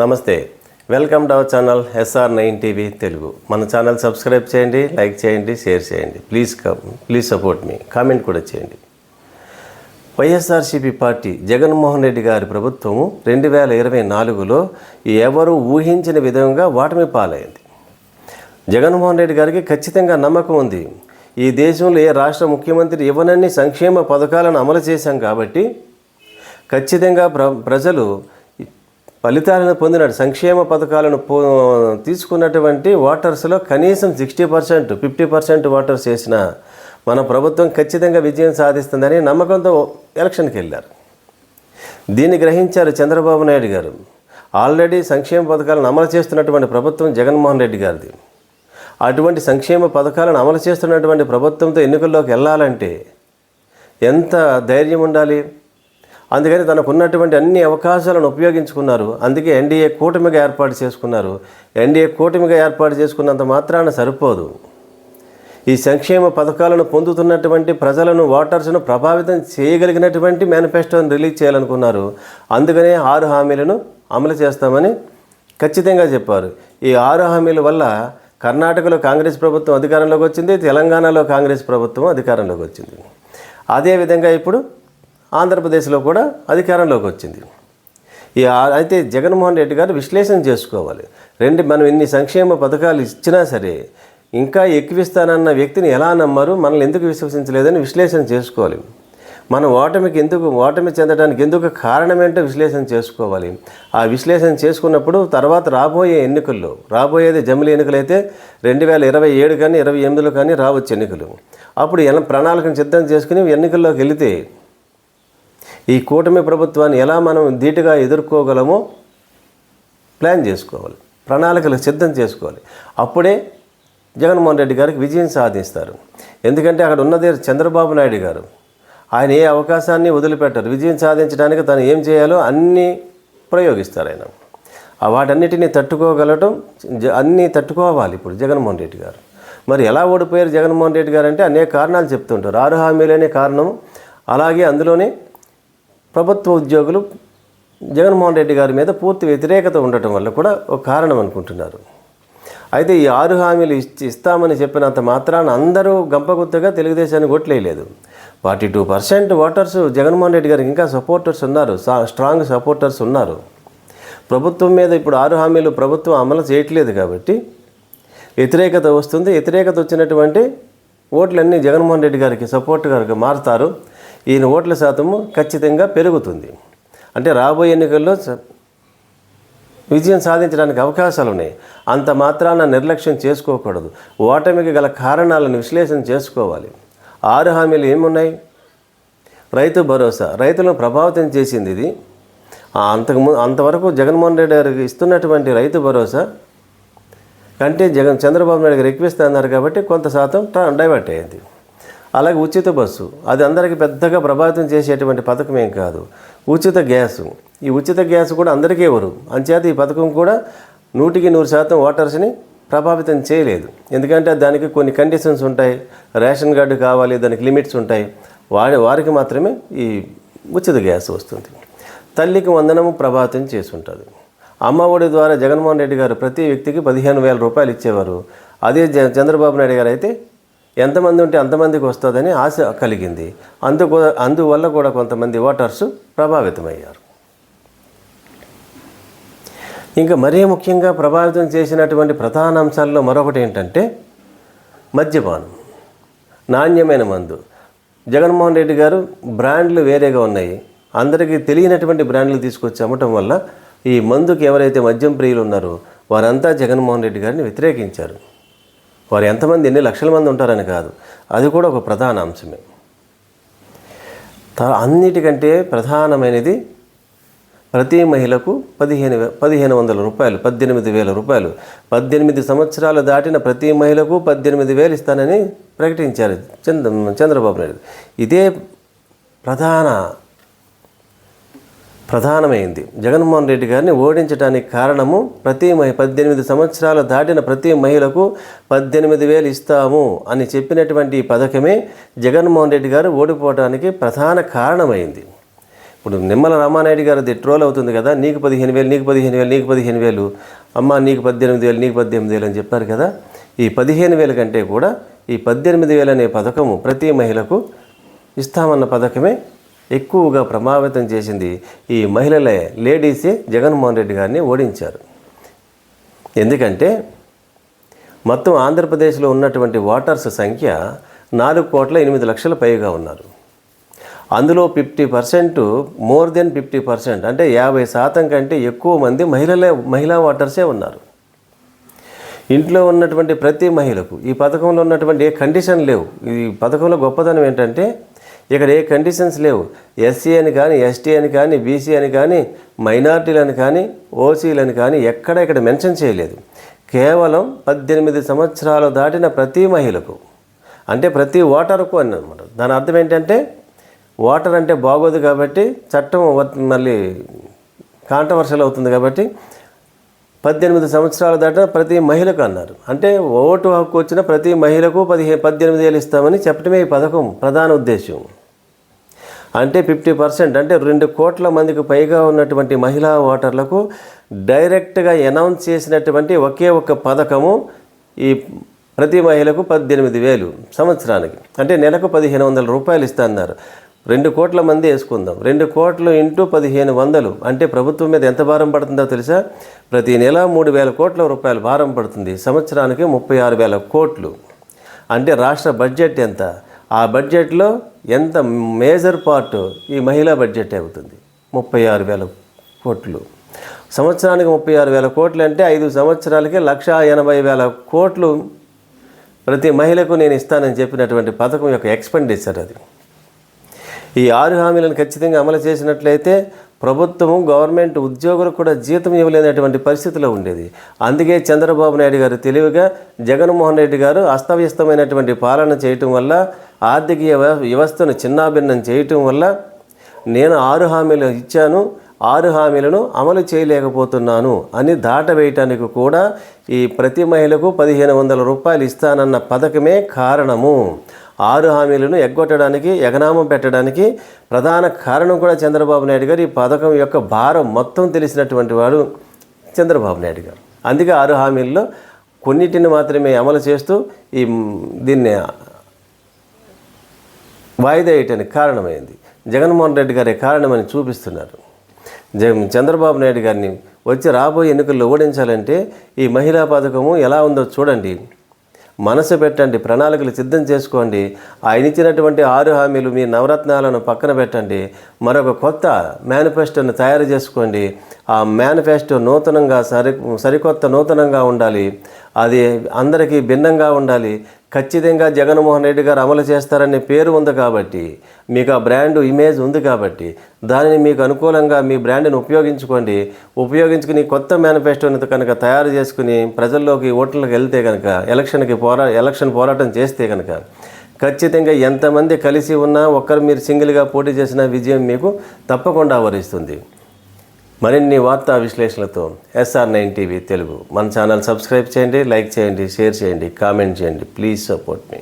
నమస్తే. Welcome to our channel SR nine TV Telugu. మన channel subscribe చేయండి like చేయండి షేర్ చేయండి. Please come please support me. Comment కూడా చేయండి. వైఎస్ఆర్సీపీ పార్టీ జగన్మోహన్ రెడ్డి గారి ప్రభుత్వము రెండు వేల ఇరవై నాలుగులో ఎవరు ఊహించిన విధంగా ఓటమి పాలైంది. జగన్మోహన్ రెడ్డి గారికి ఖచ్చితంగా నమ్మకం ఉంది. ఈ దేశంలో ఏ రాష్ట్ర ముఖ్యమంత్రి ఇవ్వనన్ని సంక్షేమ పథకాలను అమలు చేశాం కాబట్టి ఖచ్చితంగా ప్ర ప్రజలు ఫలితాలను పొందినాడు. సంక్షేమ పథకాలను పో తీసుకున్నటువంటి ఓటర్స్లో కనీసం sixty percent fifty percent voters చేసిన మన ప్రభుత్వం ఖచ్చితంగా విజయం సాధిస్తుందని నమ్మకంతో ఎలక్షన్కి వెళ్ళారు. దీన్ని గ్రహించారు చంద్రబాబు నాయుడు గారు. ఆల్రెడీ సంక్షేమ పథకాలను అమలు చేస్తున్నటువంటి ప్రభుత్వం జగన్మోహన్ రెడ్డి గారిది. అటువంటి సంక్షేమ పథకాలను అమలు చేస్తున్నటువంటి ప్రభుత్వంతో ఎన్నికల్లోకి వెళ్ళాలంటే ఎంత ధైర్యం ఉండాలి? అందుకని తనకు ఉన్నటువంటి అన్ని అవకాశాలను ఉపయోగించుకున్నారు. అందుకే ఎన్డీఏ కూటమిగా ఏర్పాటు చేసుకున్నారు. ఎన్డీఏ కూటమిగా ఏర్పాటు చేసుకున్నంత మాత్రాన సరిపోదు. ఈ సంక్షేమ పథకాలను పొందుతున్నటువంటి ప్రజలను ఓటర్స్ను ప్రభావితం చేయగలిగినటువంటి మేనిఫెస్టోని రిలీజ్ చేయాలనుకున్నారు. అందుకనే ఆరు హామీలను అమలు చేస్తామని ఖచ్చితంగా చెప్పారు. ఈ ఆరు హామీల వల్ల కర్ణాటకలో కాంగ్రెస్ ప్రభుత్వం అధికారంలోకి వచ్చింది తెలంగాణలో కాంగ్రెస్ ప్రభుత్వం అధికారంలోకి వచ్చింది. అదేవిధంగా ఇప్పుడు ఆంధ్రప్రదేశ్లో కూడా అధికారంలోకి వచ్చింది. ఈ అయితే జగన్మోహన్ రెడ్డి గారు విశ్లేషణ చేసుకోవాలి. రెండు మనం ఇన్ని సంక్షేమ పథకాలు ఇచ్చినా సరే ఇంకా ఎక్కువిస్తానన్న వ్యక్తిని ఎలా నమ్మారు? మనల్ని ఎందుకు విశ్వసించలేదని విశ్లేషణ చేసుకోవాలి. మన ఓటమికి ఎందుకు ఓటమి చెందడానికి ఎందుకు కారణమేంటో విశ్లేషణ చేసుకోవాలి. ఆ విశ్లేషణ చేసుకున్నప్పుడు తర్వాత రాబోయే ఎన్నికల్లో రాబోయేది జమిలి ఎన్నికలైతే రెండు వేల ఇరవై ఏడు కానీ ఇరవై ఎనిమిదిలో కానీ రావచ్చు ఎన్నికలు. అప్పుడు ఎలా ప్రణాళికను సిద్ధం చేసుకుని ఎన్నికల్లోకి వెళితే ఈ కూటమి ప్రభుత్వాన్ని ఎలా మనం ధీటుగా ఎదుర్కోగలమో ప్లాన్ చేసుకోవాలి. ప్రణాళికలు సిద్ధం చేసుకోవాలి. అప్పుడే జగన్మోహన్ రెడ్డి గారికి విజయం సాధిస్తారు. ఎందుకంటే అక్కడ ఉన్నదే చంద్రబాబు నాయుడు గారు. ఆయన ఏ అవకాశాన్ని వదిలిపెట్టారు. విజయం సాధించడానికి తను ఏం చేయాలో అన్నీ ప్రయోగిస్తారు ఆయన. వాటన్నిటిని తట్టుకోగలటం జ- అన్నీ తట్టుకోవాలి ఇప్పుడు జగన్మోహన్ రెడ్డి గారు. మరి ఎలా ఓడిపోయారు జగన్మోహన్ రెడ్డి గారు అంటే అనేక కారణాలు చెప్తుంటారు. ఆరు హామీలనే కారణం అలాగే అందులోనే ప్రభుత్వ ఉద్యోగులు జగన్మోహన్ రెడ్డి గారి మీద పూర్తి వ్యతిరేకత ఉండటం వల్ల కూడా ఒక కారణం అనుకుంటున్నారు. అయితే ఈ ఆరు హామీలు ఇచ్చి ఇస్తామని చెప్పినంత మాత్రాన అందరూ గంపగుత్తగా తెలుగుదేశానికి కొట్లేయలేదు forty two percent voters Jaganmohan Reddy గారికి ఇంకా సపోర్టర్స్ ఉన్నారు. సా- స్ట్రాంగ్ సపోర్టర్స్ ఉన్నారు. ప్రభుత్వం మీద ఇప్పుడు ఆరు హామీలు ప్రభుత్వం అమలు చేయట్లేదు కాబట్టి వ్యతిరేకత వస్తుంది. వ్యతిరేకత వచ్చినటువంటి ఓట్లన్నీ జగన్మోహన్ రెడ్డి గారికి సపోర్ట్ గారికి మారుతారు. ఈయన ఓట్ల శాతము ఖచ్చితంగా పెరుగుతుంది. అంటే రాబోయే ఎన్నికల్లో విజయం సాధించడానికి అవకాశాలు ఉన్నాయి. అంత మాత్రాన నిర్లక్ష్యం చేసుకోకూడదు. ఓటమికి గల కారణాలను విశ్లేషణ చేసుకోవాలి. ఆరు హామీలు ఏమున్నాయి? రైతు భరోసా. రైతులను ప్రభావితం చేసింది ఇది. అంతకుముందు అంతవరకు జగన్మోహన్ రెడ్డి గారికి ఇస్తున్నటువంటి రైతు భరోసా కంటే జగన్ చంద్రబాబు నాయుడు గారు ఎక్కువ ఇస్తున్నారు కాబట్టి కొంత శాతం డైవర్ట్ అయ్యింది. అలాగే ఉచిత బస్సు. అది అందరికీ పెద్దగా ప్రభావితం చేసేటువంటి పథకం ఏం కాదు. ఉచిత గ్యాసు. ఈ ఉచిత గ్యాస్ కూడా అందరికీ ఇవ్వరు. అంచేత ఈ పథకం కూడా నూటికి నూరు శాతం ఓటర్స్ని ప్రభావితం చేయలేదు. ఎందుకంటే దానికి కొన్ని కండిషన్స్ ఉంటాయి. రేషన్ కార్డు కావాలి దానికి లిమిట్స్ ఉంటాయి. వారి వారికి మాత్రమే ఈ ఉచిత గ్యాస్ వస్తుంది. తల్లికి వందనము ప్రభావితం చేసి ఉంటుంది అమ్మఒడి ద్వారా జగన్మోహన్ రెడ్డి గారు ప్రతి వ్యక్తికి పదిహేను వేల రూపాయలు ఇచ్చేవారు. అదే చంద్రబాబు నాయుడు గారు అయితే ఎంతమంది ఉంటే అంతమందికి వస్తుందని ఆశ కలిగింది. అందుకు అందువల్ల కూడా కొంతమంది ఓటర్స్ ప్రభావితమయ్యారు. ఇంకా మరీ ముఖ్యంగా ప్రభావితం చేసినటువంటి ప్రధాన అంశాల్లో మరొకటి ఏంటంటే మద్యపానం నాణ్యమైన మందు. జగన్మోహన్ రెడ్డి గారు బ్రాండ్లు వేరేగా ఉన్నాయి. అందరికీ తెలియనటువంటి బ్రాండ్లు తీసుకొచ్చి అమ్మటం వల్ల ఈ మందుకి ఎవరైతే మద్యం ప్రియులు ఉన్నారో వారంతా జగన్మోహన్ రెడ్డి గారిని వ్యతిరేకించారు. వారు ఎంతమంది ఎన్ని లక్షల మంది ఉంటారని కాదు. అది కూడా ఒక ప్రధాన అంశమే. త- అన్నిటికంటే ప్రధానమైనది ప్రతి మహిళకు పదిహేను పదిహేను వందల రూపాయలు పద్దెనిమిది వేల రూపాయలు. పద్దెనిమిది సంవత్సరాలు దాటిన ప్రతి మహిళకు పద్దెనిమిది వేలు ఇస్తానని ప్రకటించారు చంద్ర చంద్రబాబు నాయుడు. ఇదే ప్రధాన ప్రధానమైంది. జగన్మోహన్ రెడ్డి గారిని ఓడించడానికి కారణము ప్రతి మహి పద్దెనిమిది సంవత్సరాలు దాటిన ప్రతి మహిళకు పద్దెనిమిది వేలు ఇస్తాము అని చెప్పినటువంటి ఈ పథకమే జగన్మోహన్ రెడ్డి గారు ఓడిపోవడానికి ప్రధాన కారణమైంది. ఇప్పుడు నిమ్మల రామానాయుడు గారిది ట్రోల్ అవుతుంది కదా నీకు పదిహేను వేలు నీకు పదిహేను వేలు నీకు పదిహేను వేలు అమ్మ నీకు పద్దెనిమిది వేలు నీకు పద్దెనిమిది వేలు అని చెప్పారు కదా ఈ పదిహేను వేల కంటే కూడా ఈ పద్దెనిమిది వేలు అనే పథకము ప్రతి మహిళకు ఇస్తామన్న పథకమే ఎక్కువగా ప్రభావితం చేసింది ఈ మహిళలే. లేడీసే జగన్మోహన్ రెడ్డి గారిని ఓడించారు. ఎందుకంటే మొత్తం ఆంధ్రప్రదేశ్లో ఉన్నటువంటి ఓటర్స్ సంఖ్య నాలుగు కోట్ల ఎనిమిది లక్షల పైగా ఉన్నారు. అందులో fifty percent more than fifty percent అంటే యాభై శాతం కంటే ఎక్కువ మంది మహిళలే మహిళా ఓటర్సే ఉన్నారు. ఇంట్లో ఉన్నటువంటి ప్రతి మహిళకు ఈ పథకంలో ఉన్నటువంటి ఏ కండిషన్ లేవు. ఈ పథకంలో గొప్పతనం ఏంటంటే ఇక్కడ ఏ కండిషన్స్ లేవు. ఎస్సీ అని కానీ ఎస్టీ అని కానీ బీసీ అని కానీ మైనార్టీలని కానీ ఓసీలని కానీ ఎక్కడ ఇక్కడ మెన్షన్ చేయలేదు. కేవలం పద్దెనిమిది సంవత్సరాలు దాటిన ప్రతి మహిళకు అంటే ప్రతి ఓటర్కు అని అనమాట దాని అర్థం ఏంటంటే ఓటర్ అంటే బాగోదు కాబట్టి చట్టం వ- మళ్ళీ కాంట్రవర్షియల్ అవుతుంది కాబట్టి పద్దెనిమిది సంవత్సరాలు దాటిన ప్రతి మహిళకు అన్నారు. అంటే ఓటు హక్కు వచ్చిన ప్రతి మహిళకు పదిహే పద్దెనిమిది ఏళ్ళు ఇస్తామని చెప్పడమే ఈ పథకం ప్రధాన ఉద్దేశం అంటే ఫిఫ్టీ పర్సెంట్ అంటే రెండు కోట్ల మందికి పైగా ఉన్నటువంటి మహిళా ఓటర్లకు డైరెక్ట్గా అనౌన్స్ చేసినటువంటి ఒకే ఒక పథకము ఈ ప్రతి మహిళకు పద్దెనిమిది వేలు సంవత్సరానికి. అంటే నెలకు పదిహేను వందల రూపాయలు ఇస్తున్నారు. రెండు కోట్ల మంది వేసుకుందాం. రెండు కోట్లు ఇంటూ పదిహేను వందలు. అంటే ప్రభుత్వం మీద ఎంత భారం పడుతుందో తెలుసా? ప్రతి నెల మూడు వేల కోట్ల రూపాయలు భారం పడుతుంది. సంవత్సరానికి ముప్పై ఆరు వేల కోట్లు. అంటే రాష్ట్ర బడ్జెట్ ఎంత? ఆ బడ్జెట్లో ఎంత మేజర్ పార్ట్ ఈ మహిళా బడ్జెట్ అవుతుంది? ముప్పై ఆరు వేల కోట్లు. సంవత్సరానికి ముప్పై ఆరు వేల కోట్లు అంటే ఐదు సంవత్సరాలకి లక్ష ఎనభై వేల కోట్లు ప్రతి మహిళకు నేను ఇస్తానని చెప్పినటువంటి పథకం యొక్క ఎక్స్పెండిచర్ అది. ఈ ఆరు హామీలను ఖచ్చితంగా అమలు చేసినట్లయితే ప్రభుత్వం గవర్నమెంట్ ఉద్యోగులకు కూడా జీతం ఇవ్వలేనటువంటి పరిస్థితిలో ఉండేది. అందుకే చంద్రబాబు నాయుడు గారు తెలివిగా జగన్మోహన్ రెడ్డి గారు అస్తవ్యస్తమైనటువంటి పాలన చేయటం వల్ల ఆర్థిక వ్యవ- వ్యవస్థను చిన్నాభిన్నం చేయటం వల్ల నేను ఆరు హామీలు ఇచ్చాను. ఆరు హామీలను అమలు చేయలేకపోతున్నాను అని దాటవేయటానికి కూడా ఈ ప్రతి మహిళకు పదిహేను వందల రూపాయలు ఇస్తానన్న పథకమే కారణము. ఆరు హామీలను ఎగ్గొట్టడానికి ఎగనామం పెట్టడానికి ప్రధాన కారణం కూడా చంద్రబాబు నాయుడు గారు. ఈ పథకం యొక్క భారం మొత్తం తెలిసినటువంటి వాడు చంద్రబాబు నాయుడు గారు. అందుకే ఆరు హామీల్లో కొన్నిటిని మాత్రమే అమలు చేస్తూ ఈ దీన్ని వాయిదా వేయటానికి కారణమైంది. జగన్మోహన్ రెడ్డి గారే కారణమని చూపిస్తున్నారు. చంద్రబాబు నాయుడు గారిని వచ్చి రాబోయే ఎన్నికల్లో ఓడించాలంటే ఈ మహిళా పథకము ఎలా ఉందో చూడండి. మనసు పెట్టండి ప్రణాళికలు సిద్ధం చేసుకోండి. ఆయన ఇచ్చినటువంటి ఆరు హామీలు మీ నవరత్నాలను పక్కన పెట్టండి. మరొక కొత్త మేనిఫెస్టోను తయారు చేసుకోండి. ఆ మేనిఫెస్టో నూతనంగా సరి సరికొత్త నూతనంగా ఉండాలి. అది అందరికీ భిన్నంగా ఉండాలి. ఖచ్చితంగా జగన్మోహన్ రెడ్డి గారు అమలు చేస్తారనే పేరు ఉంది కాబట్టి మీకు ఆ బ్రాండ్ ఇమేజ్ ఉంది కాబట్టి దానిని మీకు అనుకూలంగా మీ బ్రాండ్ని ఉపయోగించుకోండి. ఉపయోగించుకుని కొత్త మేనిఫెస్టోని కనుక తయారు చేసుకుని ప్రజల్లోకి ఓట్లకు వెళ్తే కనుక ఎలక్షన్కి పోరా ఎలక్షన్ పోరాటం చేస్తే కనుక ఖచ్చితంగా ఎంతమంది కలిసి ఉన్నా ఒక్కరు మీరు సింగిల్గా పోటీ చేసిన విజయం మీకు తప్పకుండా వరిస్తుంది. మరిన్ని వార్తా విశ్లేషణలతో ఎస్ఆర్ నైన్ టీవీ తెలుగు. మన ఛానల్ సబ్స్క్రైబ్ చేయండి లైక్ చేయండి షేర్ చేయండి కామెంట్ చేయండి. Please support me